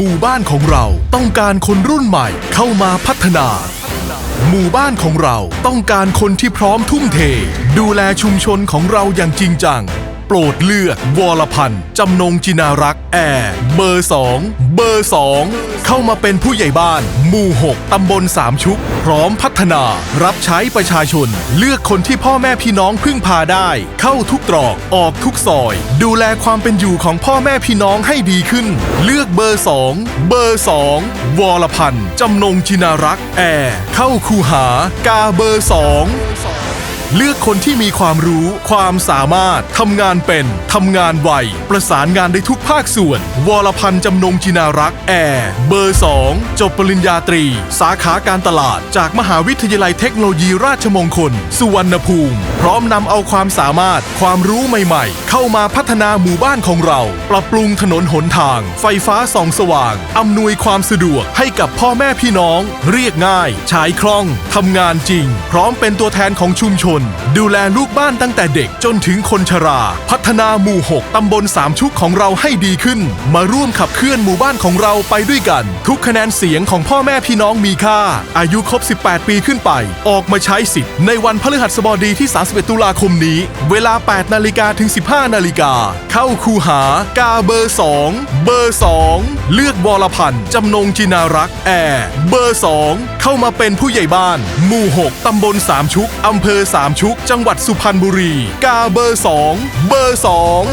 หมู่บ้านของเราต้องการคนรุ่นใหม่เข้ามาพัฒนา หมู่บ้านของเราต้องการคนที่พร้อมทุ่มเท ดูแลชุมชนของเราอย่างจริงจัง โปรดเลือกวรพันธ์จำนงจินารักษ์แอร์เบอร์สองเบอร์สองเข้ามาเป็นผู้ใหญ่บ้านหมู่6ตำบลสามชุก พร้อมพัฒนา รับใช้ประชาชน เลือกคนที่พ่อแม่พี่น้องพึ่งพาได้ เข้าทุกตรอกออกทุกซอย ดูแลความเป็นอยู่ของพ่อแม่พี่น้องให้ดีขึ้น เลือกเบอร์สองเบอร์สองวรพันธ์จำนงจินารักษ์แอร์เข้าคูหากาเบอร์สอง เลือกคนที่มีความรู้ ความสามารถ ทำงานเป็น ทำงานไว ประสานงานได้ทุกภาคส่วน วรพันธ์จำนงจินารักษ์แอร์เบอร์ 2 จบปริญญาตรี สาขาการตลาด จากมหาวิทยาลัยเทคโนโลยีราชมงคล สุวรรณภูมิ พร้อมนำเอาความสามารถ ความรู้ใหม่ๆ เข้ามาพัฒนาหมู่บ้านของเรา ปรับปรุงถนนหนทาง ไฟฟ้าส่องสว่างอำนวยความสะดวกให้กับพ่อแม่พี่น้อง เรียกง่ายใช้คล่องทำงานจริง พร้อมเป็นตัวแทนของชุมชนดูแลลูกบ้านตั้งแต่เด็กจนถึงคนชรา พัฒนาหมู่ 6 ตำบลสามชุกของเราให้ดีขึ้น มาร่วมขับเคลื่อนหมู่บ้านของเราไปด้วยกัน ทุกคะแนนเสียงของพ่อแม่พี่น้องมีค่า อายุครบ 18 ปีขึ้นไป ออกมาใช้สิทธิ์ในวันพฤหัสบดีที่ 31 ตุลาคมนี้ เวลา 8 นาฬิกาถึง 15 นาฬิกา เข้าคูหากาเบอร์ 2 เบอร์ 2 เลือกวรพันธ์จำนงจินารักแอร์เบอร์ 2 เข้ามาเป็นผู้ใหญ่บ้าน หมู่ 6 ตำบลสามชุกอำเภอสามชุกจังหวัดสุพรรณบุรี กาเบอร์สองเบอร์สอง